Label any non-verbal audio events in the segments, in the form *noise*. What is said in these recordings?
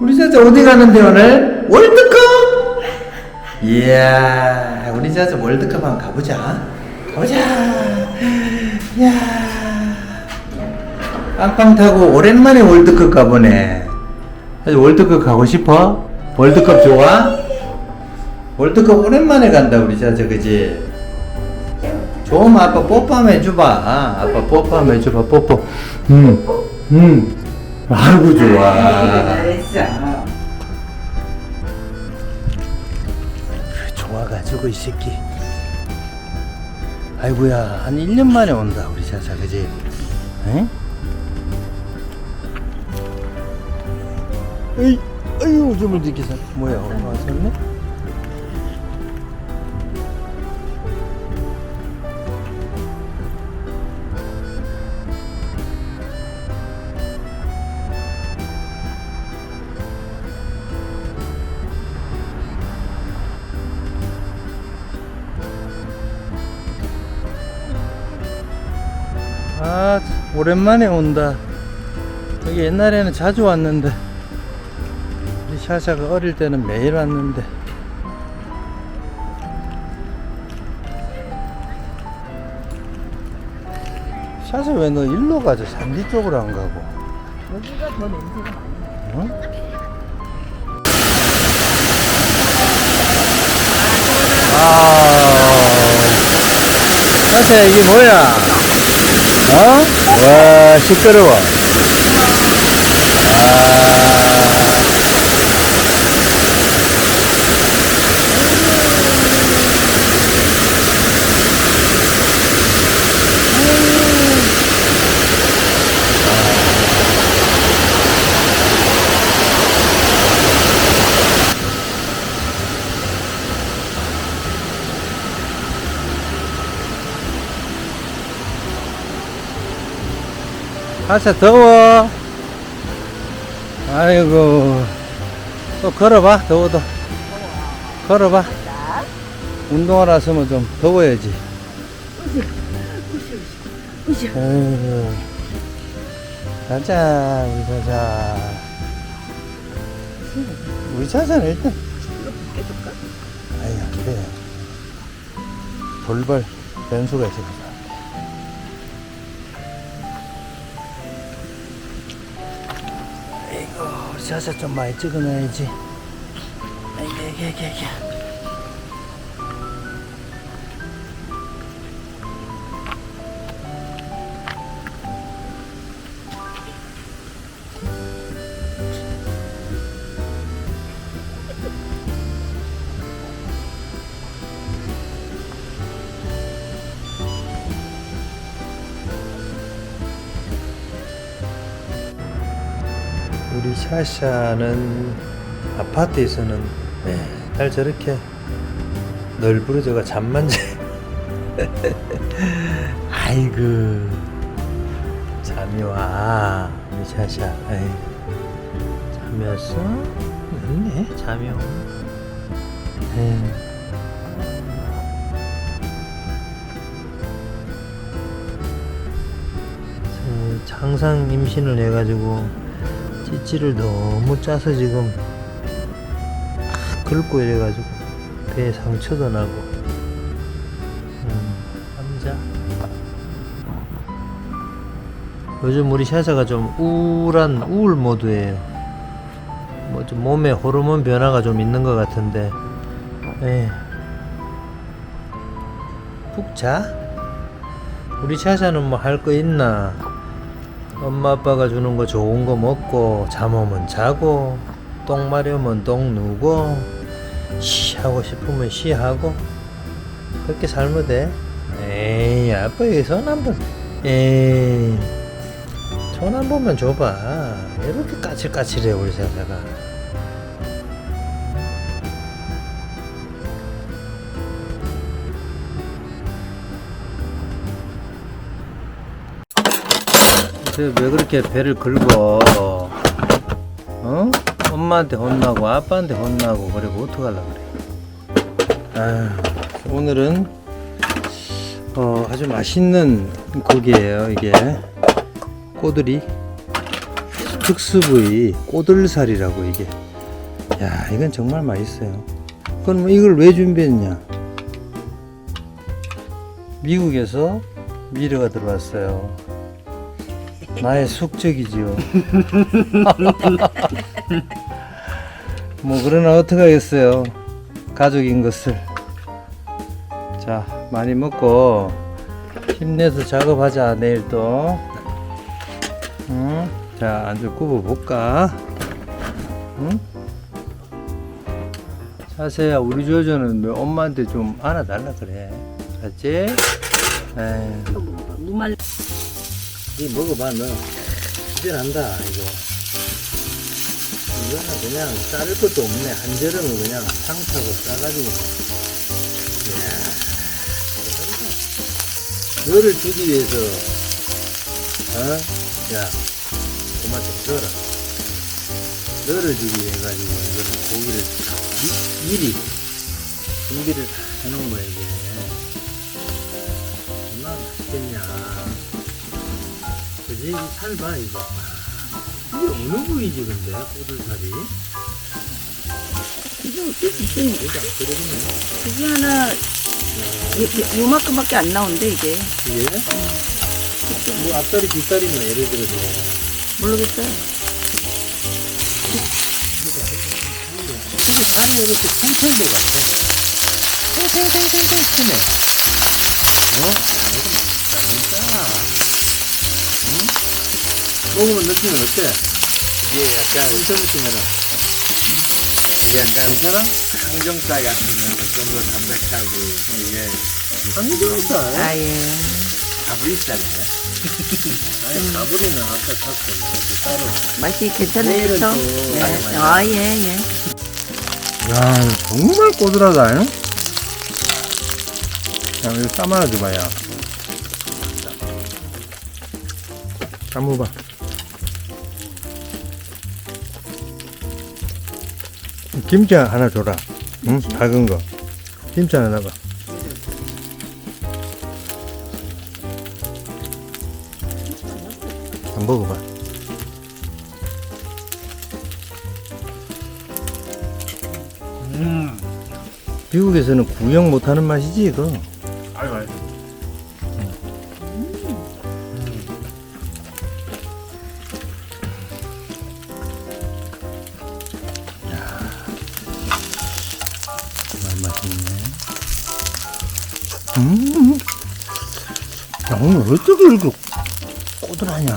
우리 자자 어디 가는데 오늘? 월드컵? 이야 우리 자자 월드컵 한번 가보자 가보자 이야 빵빵 타고 오랜만에 월드컵 가보네 자자 월드컵 가고 싶어? 월드컵 좋아? 월드컵 오랜만에 간다 우리 자자 그지? 좋으면 아빠 뽀뽀 한번 해줘봐 아빠 뽀뽀 한번 해줘봐 뽀뽀 응응 아이고 좋아 잘했어. 좋아가지고 이 새끼 아이고야 한 1년 만에 온다 우리 자자 그지? 응? 에이 아유 오줌을 들켜서 뭐야 엄마 왔었네? 오랜만에 온다. 여기 옛날에는 자주 왔는데 우리 샤샤가 어릴 때는 매일 왔는데. 샤샤 왜 너 일로 가자 산디 쪽으로 안 가고. 여기가 더 냄새가 많이 나. 응? 아. 샤샤 이게 뭐야 어? 와 시끄러워 아 차 더워. 아이고. 또 걸어봐 더워도. 걸어봐. 운동하러 왔으면 좀 더워야지. 아이고 가자 우리 자자. 우리 자자는 일단. 아이 안돼. 돌발 변수가 있어 아이고 자자 좀 많이 찍어놔야지. 아이고 아이고 아이고 샤샤는 아파트에서는 매달 저렇게 널브러져가 잠만 자. *laughs* 아이고 잠이 와 우리 샤샤. 에이. 잠이 왔어? 있네 잠이 오. 에이. 제 항상 임신을 해가지고 찌찌를 너무 짜서 지금 막 긁고 이래가지고 배에 상처도 나고. 음, 남자. 요즘 우리 샤샤가 좀 우울한 우울 모드예요 뭐 좀 몸에 호르몬 변화가 좀 있는 것 같은데. 예. 푹 자? 우리 샤샤는 뭐 할 거 있나 엄마 아빠가 주는 거 좋은 거 먹고 잠 오면 자고 똥 마려면 똥 누고 쉬 하고 싶으면 쉬 하고. 그렇게 살면 돼. 에이 아빠 여기 손한번 에이. 손 한 번만 줘봐. 이렇게 까칠까칠해 우리 사사가 왜 그렇게 배를 긁어? 어? 엄마한테 혼나고 아빠한테 혼나고 그리고 어떡하려 그래? 아, 오늘은 어, 아주 맛있는 고기예요 이게 꼬들이 특수 부위 꼬들살이라고 이게. 야, 이건 정말 맛있어요. 그럼 이걸 왜 준비했냐? 미국에서 미르가 들어왔어요. 나의 숙적이지요. *laughs* 뭐 그러나 어떡하겠어요. 가족인 것을. 자, 많이 먹고 힘내서 작업하자 내일 또. 응? 자, 안주 굽어 볼까? 응? 자세야, 우리 조조는 너 엄마한테 좀 안아달라 그래. 알지? 에이. 이 먹어봐 너 이제 난다 이거. 이거는 그냥 자를 것도 없네. 한 저름을 그냥 상타고 싸가지고. 이야. 이거는 너를 주기 위해서 어? 야 그만 좀 줘라. 너를 주기 위해 가지고 이거를 고기를 미리 준비를 다 해놓은 거야 이게 그지? 살 봐, 이거. 이게 어느 부위지, 근데? 꼬들살이? 이게 안 들어오네. 그게 하나 요, 요만큼밖에 안 나온대 이게 이게? 뭐, 앞다리, 뒷다리면 예를 들어서. 모르겠어요 이게 살이 이렇게 팽팽한 것 같아. 팽팽팽팽팽 크네. 어? 이거 맛있다, 진짜. 먹으면 느낌이 어때? 이게 약간 진짜 느낌이라. 약간 괜찮아? 항정살 같으면서 좀더 담백하고 이게 삼겹살. 아 예 가브리살이네. 아니, 가브리는 아까 샀어. 이렇게 따로. 맛이 내일은? 또 네. 많이 아 예 예 야, 정말 꼬들하다, 잉? 야, 이거 쌈 하나 줘봐, 야. 쌈 먹어봐. 김치 하나 줘라. 응? 작은 거. 김치 하나 넣어봐. 안 먹어봐. 음. 미국에서는 구형 못하는 맛이지, 이거. 아유 아유. 오늘 어떻게 이렇게 꼬들하냐?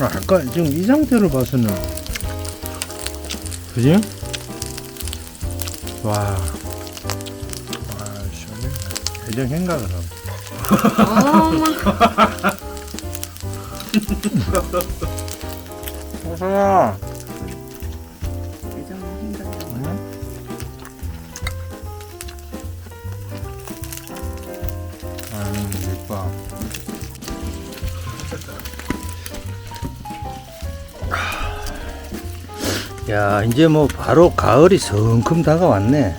아, 아까 지금 이 상태로 봐서는. 그지? 와. 와, 시원해. 애정 생각을 하고. *laughs* 어서야. 야, 이제 뭐 바로 가을이 성큼 다가왔네.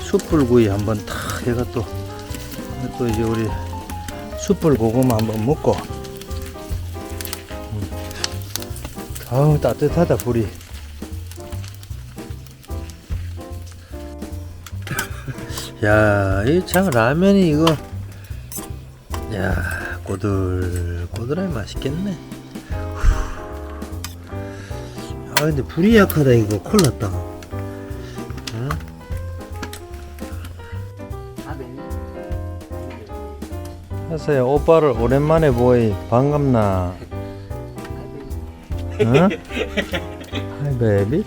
숯불구이 한번 탁 해가 또, 또 이제 우리 숯불 고구마 한번 먹고. 음. 아우, 따뜻하다, 불이. *laughs* 야, 이 참 라면이 이거 야, 꼬들 꼬들하게 맛있겠네. 아, 근데 불이 약하다 이거 콜 났다. 응? 하세요. 오빠를 오랜만에 보이 반갑나? 응? *laughs* 하이 베이비.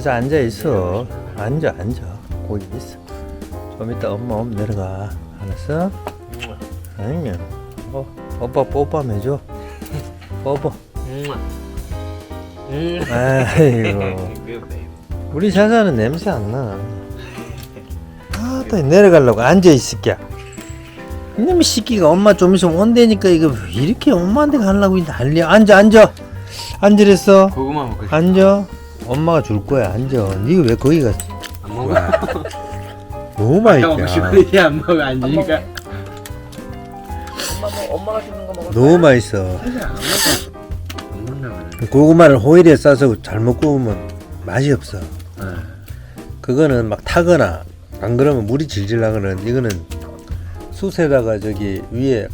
가서 앉아 있어. 앉아, 앉아. 거기 있어. 좀 이따 엄마 오면 내려가. 알았어? 아니면, 어, 오빠 뽀뽀 해줘. 뽀뽀. 아이고. 우리 자자는 냄새 안 나. 아또 내려가려고 앉아 있을게 이놈의 새끼가 엄마 좀 있으면 온다니까 이거 이렇게 엄마한테 가려고 난리야 앉아 앉아 앉으랬어 고구마 먹고 싶어 앉아 엄마가 줄 거야 앉아 니가 왜 거기 갔어? 안 먹어. 너무 아까 먹고 맛있다 싶은데 안 먹어 앉으니까. 엄마 뭐 엄마가 주는 거 먹어. 너무 맛있어. 사실 안 먹어. 안 먹나 보네. 고구마를 호일에 싸서 잘못 구우면 맛이 없어. 네. 그거는 막 타거나 안 그러면 물이 질질 나거든. 이거는 숯에다가 저기 위에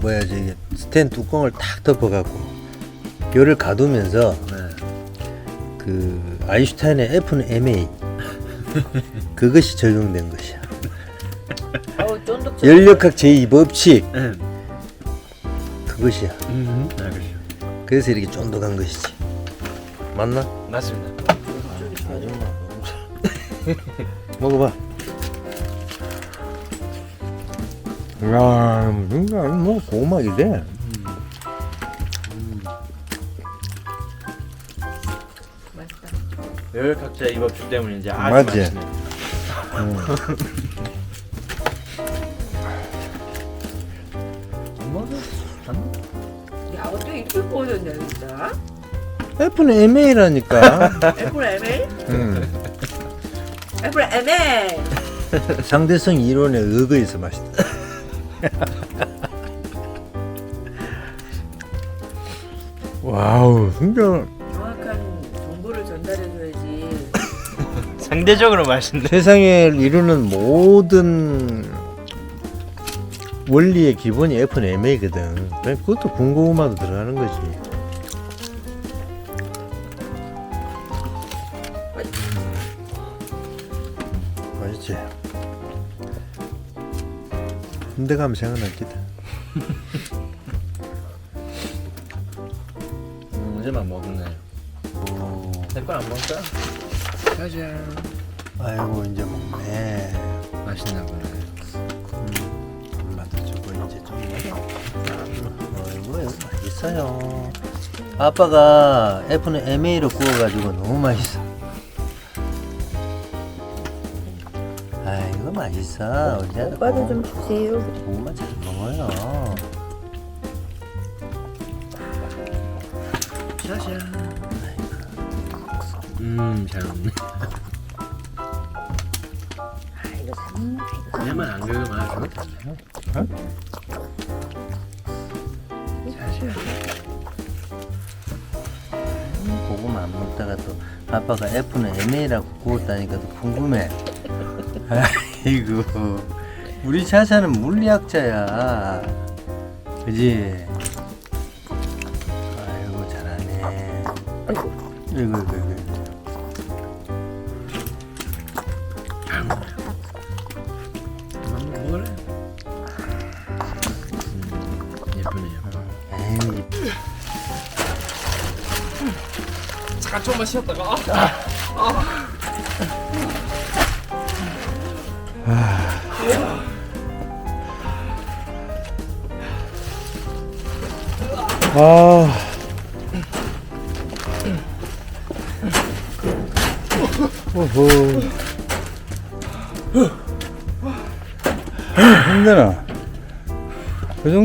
뭐야 저기 스텐 뚜껑을 탁 덮어갖고 열을 가두면서 네. 그 아인슈타인의 F는 MA 그것이 적용된 것이야. 쫀득쫀득. 연력학 제2 법칙. 네. 그것이야. 음. 아 그렇죠. 그래서 이렇게 쫀득한 것이지. 맞나? 맞습니다. 아줌마 *laughs* 먹어봐. 야 뭔가 뭐 고막이래 열각자 이 법칙 때문에 이제 아주 맞지? 맛있네 야 어떻게 이렇게 보여줬냐 진짜. F는 MA라니까 애플 ML? 음. 애플 ML. 상대성 이론에 의거해서 맛있다 *laughs* 와우 진짜 상대적으로 맛있네 세상에 이루는 모든 원리의 기본이 F는 MA거든. 그것도 군고구마도 들어가는 거지. 맛있지? 군대 가면 생각났겠다. 언제만 먹네 내 건 안 먹을까? 짜잔 아이고 이제 먹네. 맛있나 보네 음, 엄마도 주고 이제 좀 먹어. 아이고 여기 맛있어요. 아빠가 F는 MA로 구워가지고 너무 맛있어. 아이고 맛있어. 우리 고- 좀 주세요. 고구마 잘 먹어요. 짜잔 음 잘 먹네 그냥만 안 긁으면 아주 어? 고구마 안 먹다가 또 아빠가 F는 MA라고 구웠다니까 또 궁금해. 아이고 우리 차차는 물리학자야. 그지? 아이고 잘하네. 아이고. 이거 이거. 한번 먹을래? 예쁘네요 에이 잠깐 조금만 쉬었다가 아. 오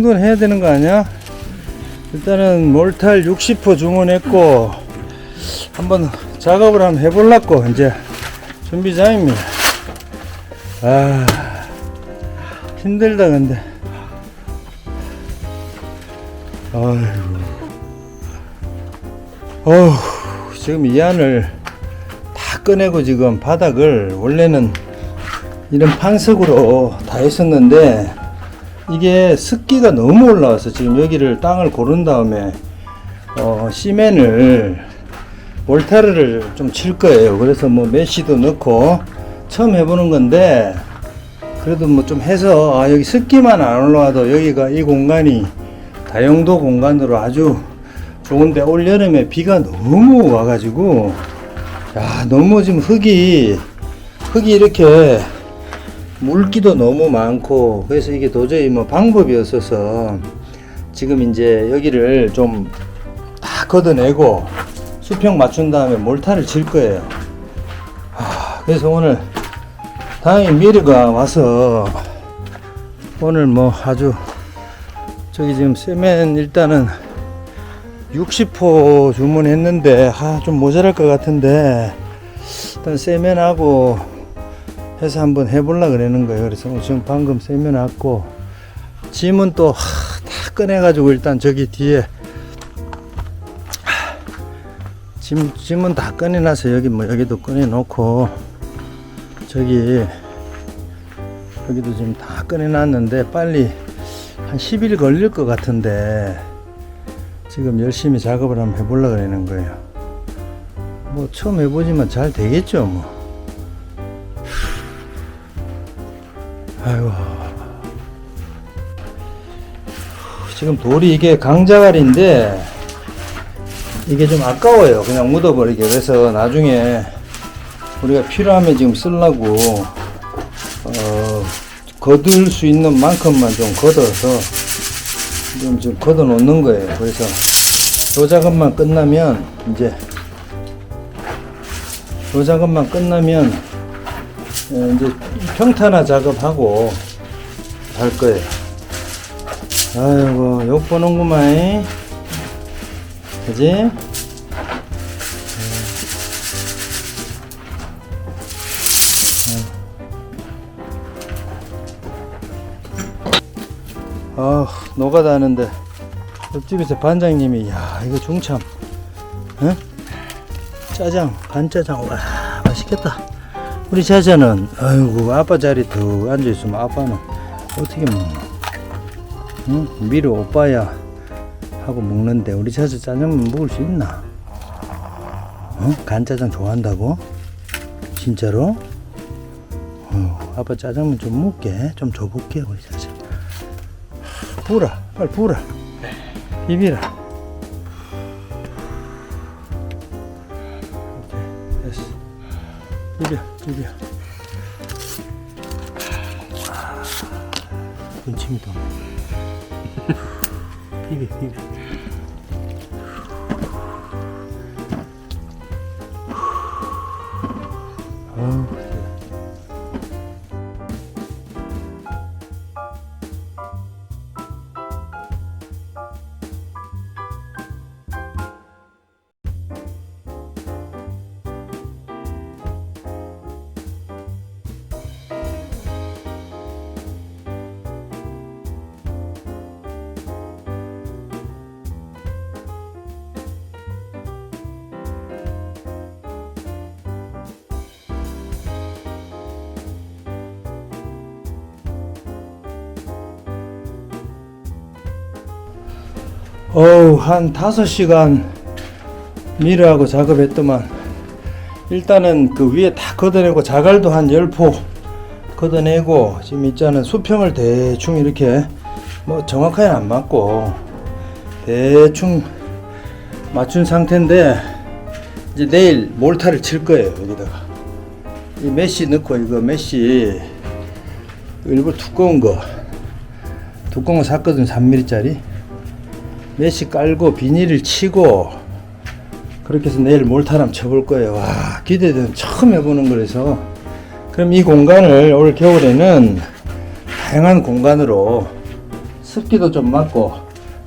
정도는 해야 되는 거 아니야? 일단은 몰탈 60% 주문했고 한번 작업을 한번 해보려고 이제 준비장입니다. 아 힘들다 근데. 아이고. 어휴, 지금 이 안을 다 꺼내고 지금 바닥을 원래는 이런 판석으로 다 했었는데 이게 습기가 너무 올라와서 지금 여기를 땅을 고른 다음에 어, 시멘을 몰타르를 좀 칠 거예요. 그래서 뭐 메쉬도 넣고 처음 해보는 건데 그래도 뭐 좀 해서 아, 여기 습기만 안 올라와도 여기가 이 공간이 다용도 공간으로 아주 좋은데 올 여름에 비가 너무 와가지고 야 너무 지금 흙이 흙이 이렇게 물기도 너무 많고 그래서 이게 도저히 뭐 방법이 없어서 지금 이제 여기를 좀 다 걷어내고 수평 맞춘 다음에 몰타를 칠 거예요. 하, 그래서 오늘 다행히 미르가 와서 오늘 뭐 아주 저기 지금 세멘 일단은 60호 주문했는데 아, 좀 모자랄 것 같은데 일단 세면하고 해서 한번 해보려 그러는 거예요. 그래서 지금 방금 세면 왔고 짐은 또 다 꺼내가지고 일단 저기 뒤에 하, 짐 짐은 다 꺼내놔서 여기 뭐 여기도 꺼내놓고 저기 여기도 지금 다 꺼내놨는데 빨리 한 10일 걸릴 것 같은데 지금 열심히 작업을 한번 해보려 그러는 거예요. 뭐 처음 해보지만 잘 되겠죠 뭐. 지금 돌이 이게 강자갈인데 이게 좀 아까워요. 그냥 묻어버리게. 그래서 나중에 우리가 필요하면 지금 쓰려고 어, 거둘 수 있는 만큼만 좀 걷어서 지금 지금 걷어 놓는 거예요. 그래서 요 작업만 끝나면 이제 요 작업만 끝나면 어, 이제 평탄화 작업하고 할 거예요. 아이고 욕 보는구만. 그지? 아 노가다 하는데 옆집에서 반장님이 야 이거 중참 응? 짜장 간짜장 와 맛있겠다 우리 자자는 아이고 아빠 자리 더 앉아있으면 아빠는 어떻게 먹노 응? 미루 오빠야 하고 먹는데 우리 자자 짜장면 먹을 수 있나? 어? 간짜장 좋아한다고? 진짜로? 어, 아빠 짜장면 좀 먹게. 좀 줘볼게 우리 자자 부라 빨리 부라. 비비라. 됐어. 비벼 비벼 군침이 도네 비 어우 한 5시간 미르하고 작업했더만 일단은 그 위에 다 걷어내고 자갈도 한 10포 걷어내고 지금 있자는 수평을 대충 이렇게 뭐 정확하게 안 맞고 대충 맞춘 상태인데 이제 내일 몰타를 칠 거예요 여기다가. 이 메쉬 넣고 이거 메쉬 일부 두꺼운 거 두꺼운 거 샀거든 3mm짜리 메시 깔고 비닐을 치고 그렇게 해서 내일 몰타람 쳐볼 거예요. 와 기대되는 처음 해보는 거라서 그럼 이 공간을 올 겨울에는 다양한 공간으로 습기도 좀 맞고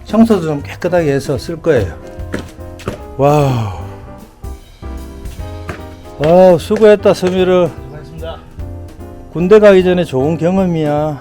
청소도 좀 깨끗하게 해서 쓸 거예요. 와우. 와우 수고했다 서미르. 수고하셨습니다. 군대 가기 전에 좋은 경험이야. 야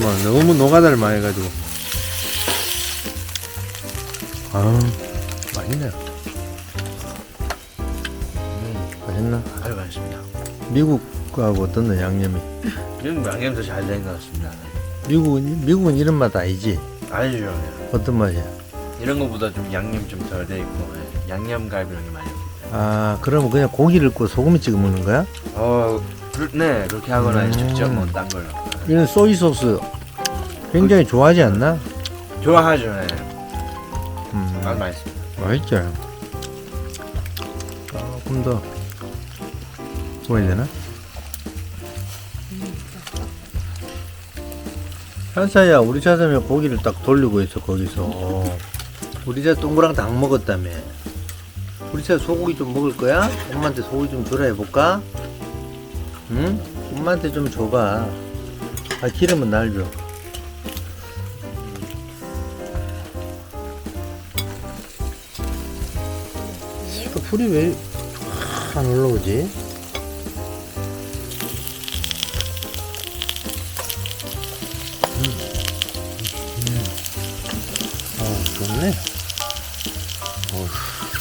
뭐 너무 노가다를 많이 해가지고 아 맛있네요. 맛있나? 아주 맛있습니다. 미국하고 어떻나 양념이? 지금 양념도 잘 된 것 같습니다. 미국은 미국은 이런 맛 아니지? 아주 좋아요. 어떤 맛이야? 이런 거보다 좀 양념 좀 덜 돼 있고 예, 양념갈비 이런 게 많이. 없어요. 아 그러면 그냥 고기를 구워 소금에 찍어 먹는 거야? 어, 그, 네 그렇게 하거나 음. 직접 뭐딴 걸로. 이건 소이 소스 굉장히 좋아하지 않나? 좋아하죠. 네. 음, 아주 맛있습니다. 맛있죠. 조금 더 구워야 되나? 한사야 우리 차점에 고기를 딱 돌리고 있어 거기서 우리 차 동그랑 닭 먹었다며 우리 차 소고기 좀 먹을 거야? 엄마한테 소고기 좀 주라 해볼까? 응? 엄마한테 좀 줘봐 아 기름은 날 줘. 그 불이 왜 안 올라오지? 어, 좋네. 어,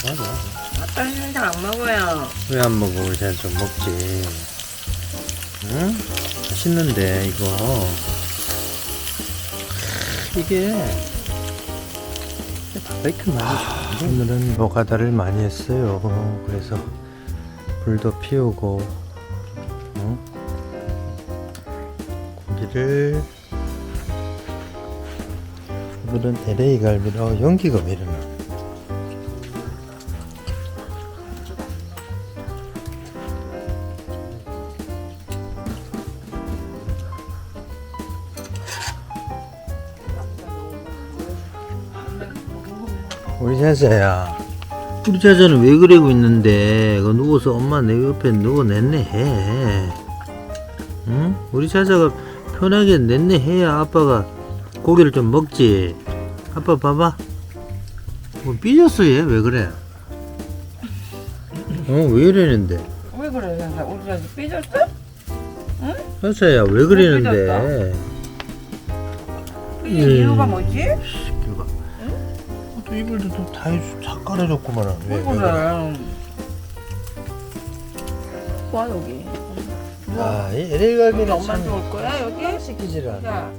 좋아, 좋아. 아빠는 잘안 먹어요. 왜 안 먹어? 잘좀 먹지. 응? 맛있는데, 이거. 이게. 바베큐 많이 좋은데? 오늘은 노가다를 많이 했어요. 그래서 불도 피우고, 응? 고기를. 오늘은 LA 갈비로 어, 연기가 왜 이러나? 자자야 우리 자자는 왜 그러고 있는데? 그 누워서 엄마 내 옆에 누워 냈네 해. 응? 우리 자자가 편하게 냈네 해야 아빠가 고기를 좀 먹지. 아빠 봐봐. 뭐 삐졌어 얘? 왜 그래? 어왜 이러는데? 왜 그래? 우리 아직 삐졌어? 자자야 왜 그러는데? 삐진 이유가 뭐지? 또 이불도 또다 다 깔아줬구만 왜, 왜왜 그래 그래? 와 여기. 아, 이 LA 갈비는 엄마 참 좋을 거야 여기? 시키질 않아. 야,